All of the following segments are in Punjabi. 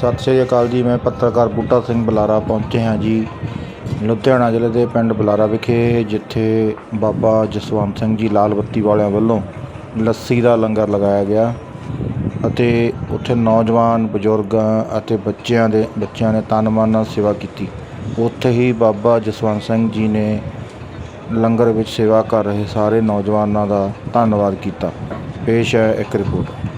ਸਤਿ ਸ਼੍ਰੀ ਅਕਾਲ ਜੀ, ਮੈਂ ਪੱਤਰਕਾਰ ਬੂਟਾ ਸਿੰਘ ਬੁਲਾਰਾ ਪਹੁੰਚੇ ਹਾਂ ਜੀ, ਲੁਧਿਆਣਾ ਜ਼ਿਲ੍ਹੇ ਦੇ ਪਿੰਡ ਬੁਲਾਰਾ ਵਿਖੇ, ਜਿੱਥੇ ਬਾਬਾ ਜਸਵੰਤ ਸਿੰਘ ਜੀ ਲਾਲ ਬੱਤੀ ਵਾਲਿਆਂ ਵੱਲੋਂ ਲੱਸੀ ਦਾ ਲੰਗਰ ਲਗਾਇਆ ਗਿਆ ਅਤੇ ਉੱਥੇ ਨੌਜਵਾਨ ਬਜ਼ੁਰਗਾਂ ਅਤੇ ਬੱਚਿਆਂ ਦੇ, ਬੱਚਿਆਂ ਨੇ ਤਨ ਮਨ ਨਾਲ ਸੇਵਾ ਕੀਤੀ। ਉੱਥੇ ਹੀ ਬਾਬਾ ਜਸਵੰਤ ਸਿੰਘ ਜੀ ਨੇ ਲੰਗਰ ਵਿੱਚ ਸੇਵਾ ਕਰ ਰਹੇ ਸਾਰੇ ਨੌਜਵਾਨਾਂ ਦਾ ਧੰਨਵਾਦ ਕੀਤਾ। ਪੇਸ਼ ਹੈ ਇੱਕ report.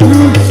Mm-hmm.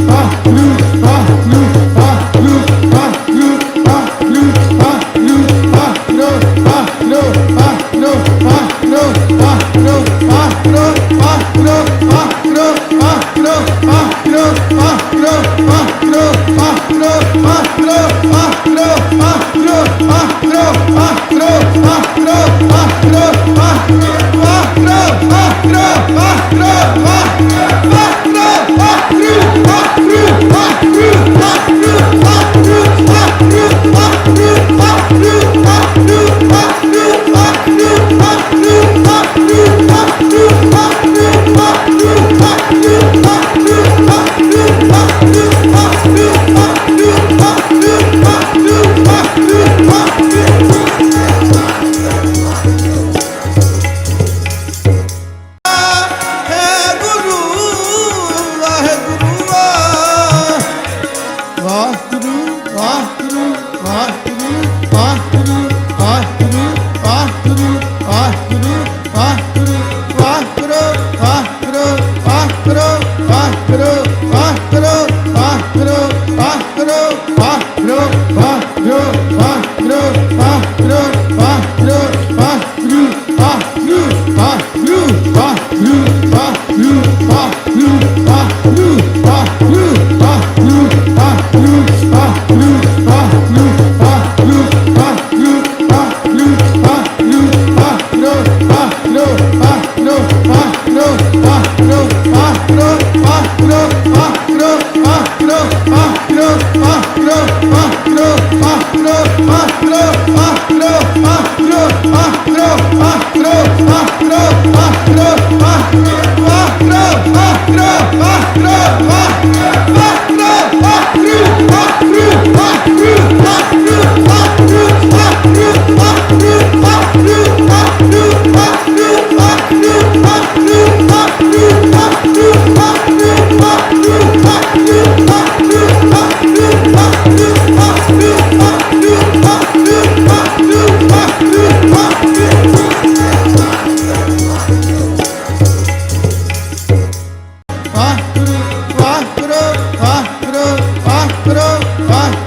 Blue, ah, blue.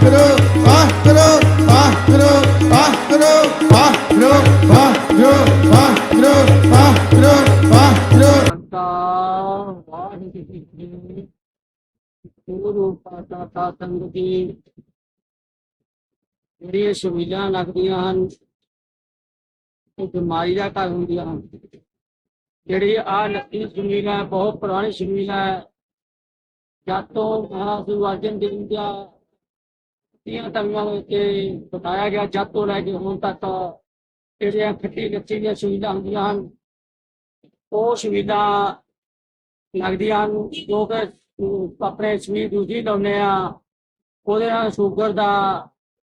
Waheguru Waheguru Waheguru Waheguru Waheguru Waheguru Waheguru Waheguru Waheguru Waheguru ਗੁਰੂ ਪਾਤਾ ਤਾ ਸੰਗ ਜੀ ਜਿਹੜੀਆਂ ਸ਼ਮੀਲਾਂ ਲੱਗਦੀਆਂ ਹਨ, ਉਹ ਬਿਮਾਰੀ ਦਾ ਘਰ ਹੁੰਦੀਆਂ ਹਨ। ਜਿਹੜੀ ਆ ਨਕਲੀ ਸ਼ਮੀਲਾਂ ਬਹੁਤ ਪੁਰਾਣੀ ਸ਼ਮੀਲਾਂ ਹੈ ਜਦ ਤੋਂ ਮਹਾਰਾਜ ਅਰਜਨ ਦੇਵ ਜੀ ਤੀਆਂ ਤਵੀਆਂ ਵਿੱਚ ਬਤਾਇਆ ਗਿਆ, ਜਦ ਤੋਂ ਲੈ ਕੇ ਹੁਣ ਤੱਕ ਜਿਹੜੀਆਂ ਖੱਟੀ ਲੱਚੀ ਦੀਆਂ ਸੁਵਿਧਾ ਹੁੰਦੀਆਂ ਹਨ, ਉਹ ਸੁਵਿਧਾ ਲੱਗਦੀਆਂ ਹਨ, ਜੋ ਕਿ ਆਪਣੇ ਸਰੀਰ ਦੂਜੀ ਲਾਉਂਦੇ ਆ, ਉਹਦੇ ਨਾਲ ਸ਼ੂਗਰ ਦਾ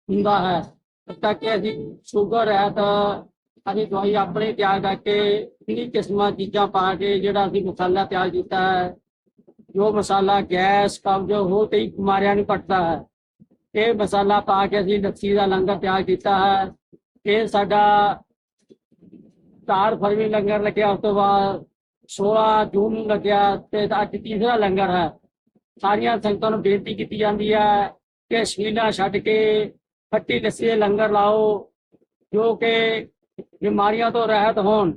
ਹੁੰਦਾ ਹੈ। ਇਸ ਕਰਕੇ ਅਸੀਂ ਸ਼ੂਗਰ ਹੈ ਤਾਂ ਅਸੀਂ ਦਵਾਈ ਆਪਣੇ ਤਿਆਰ ਕਰਕੇ ਕਿੰਨੀ ਕਿਸਮਾਂ ਚੀਜ਼ਾਂ ਪਾ ਕੇ ਜਿਹੜਾ ਅਸੀਂ ਮਸਾਲਾ ਤਿਆਰ ਕੀਤਾ ਹੈ, ਜੋ ਮਸਾਲਾ ਗੈਸ ਕਬਜ਼ ਹੋਰ ਕਈ ਬਿਮਾਰੀਆਂ ਨੂੰ ਕੱਟਦਾ ਹੈ ਇਹ ਮਸਾਲਾ ਪਾ ਕੇ ਅਸੀਂ ਲੱਸੀ ਦਾ ਲੰਗਰ ਤਿਆਰ ਕੀਤਾ ਹੈ। ਇਹ ਸਾਡਾ 4 ਫਰਵਰੀ ਲੰਗਰ ਲੱਗਿਆ, ਉਸ ਤੋਂ ਬਾਅਦ 16 ਜੂਨ ਨੂੰ ਲੱਗਿਆ ਤੇ ਅੱਜ ਤੀਸਰਾ ਲੰਗਰ ਹੈ। ਸਾਰੀਆਂ ਸੰਗਤਾਂ ਨੂੰ ਬੇਨਤੀ ਕੀਤੀ ਜਾਂਦੀ ਹੈ ਕਿ ਸ਼ੀਲਾ ਛੱਡ ਕੇ ਖੱਟੀ ਲੱਸੀ ਦੇ ਲੰਗਰ ਲਾਓ, ਜੋ ਕਿ ਬਿਮਾਰੀਆਂ ਤੋਂ ਰਹਿਤ ਹੋਣ।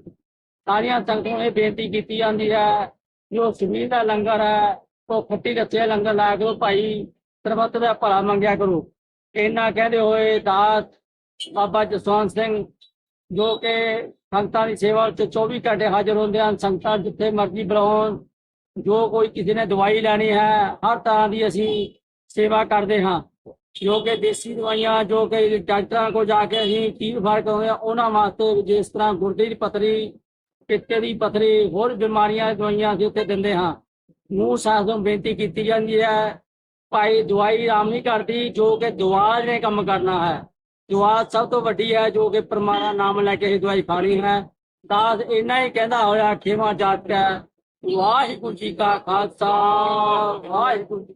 ਸਾਰੀਆਂ ਸੰਗਤਾਂ ਨੂੰ ਇਹ ਬੇਨਤੀ ਕੀਤੀ ਜਾਂਦੀ ਹੈ ਜੋ ਸ਼ਬੀਲ ਦਾ ਲੰਗਰ ਹੈ, ਉਹ ਖੱਟੀ ਰੱਸੇ ਲੰਗਰ ਲਾਇਆ ਕਰੋ ਭਾਈ। ਸਰਬੱਤ ਦਾ ਭਲਾ ਮੰਗਿਆ ਕਰੋ। ਇਹਨਾਂ ਕਹਿੰਦੇ ਹੋਏ ਦਾਸ ਬਾਬਾ ਜਸਵੰਤ ਸਿੰਘ, ਜੋ ਕਿ ਸੰਗਤਾਂ ਦੀ ਸੇਵਾ ਵਿੱਚ 24 ਘੰਟੇ ਹਾਜ਼ਰ ਹੁੰਦੇ ਹਨ, ਸੰਗਤਾਂ ਜਿੱਥੇ ਮਰਜ਼ੀ ਬੁਲਾਉਣ, ਜੋ ਕੋਈ ਕਿਸੇ ਨੇ ਦਵਾਈ ਲੈਣੀ ਹੈ, ਹਰ ਤਰ੍ਹਾਂ ਦੀ ਅਸੀਂ ਸੇਵਾ ਕਰਦੇ ਹਾਂ। ਜੋ ਕਿ ਦੇਸੀ ਦਵਾਈਆਂ, ਜੋ ਕਿ ਡਾਕਟਰਾਂ ਕੋਲ ਜਾ ਕੇ ਅਸੀਂ ਕੀ ਫਾਰ ਕਰਾਉਂਦੇ ਹਾਂ ਉਹਨਾਂ ਵਾਸਤੇ ਜਿਸ ਤਰ੍ਹਾਂ ਗੁਰਦੇ ਦੀ ਪੱਥਰੀ, ਪਿੱਤੇ ਦੀ ਪੱਥਰੀ, ਹੋਰ ਬਿਮਾਰੀਆਂ ਦਵਾਈਆਂ ਅਸੀਂ ਉੱਥੇ ਦਿੰਦੇ ਹਾਂ। ਮੂੰਹ ਸਾਹ ਨੂੰ ਬੇਨਤੀ ਕੀਤੀ ਜਾਂਦੀ ਹੈ ਭਾਈ ਦਵਾਈ ਆਰਾਮ ਨਹੀਂ ਕਰਦੀ, ਜੋ ਕਿ ਦੁਆ ਨੇ ਕੰਮ ਕਰਨਾ ਹੈ। ਦੁਆ ਸਭ ਤੋਂ ਵੱਡੀ ਹੈ, ਜੋ ਕਿ ਪਰਮਾਤਮਾ ਨਾਮ ਲੈ ਕੇ ਹੀ ਦਵਾਈ ਖਾਣੀ ਹੈ। ਦਾਸ ਇੰਨਾ ਹੀ ਕਹਿੰਦਾ ਹੋਇਆ ਖੇਮਾ ਜਾਤ ਹੈ ਵਾਹਿਗੁਰੂ ਜੀ ਕਾ ਖਾਲਸਾ, ਵਾਹਿਗੁਰੂ ਜੀ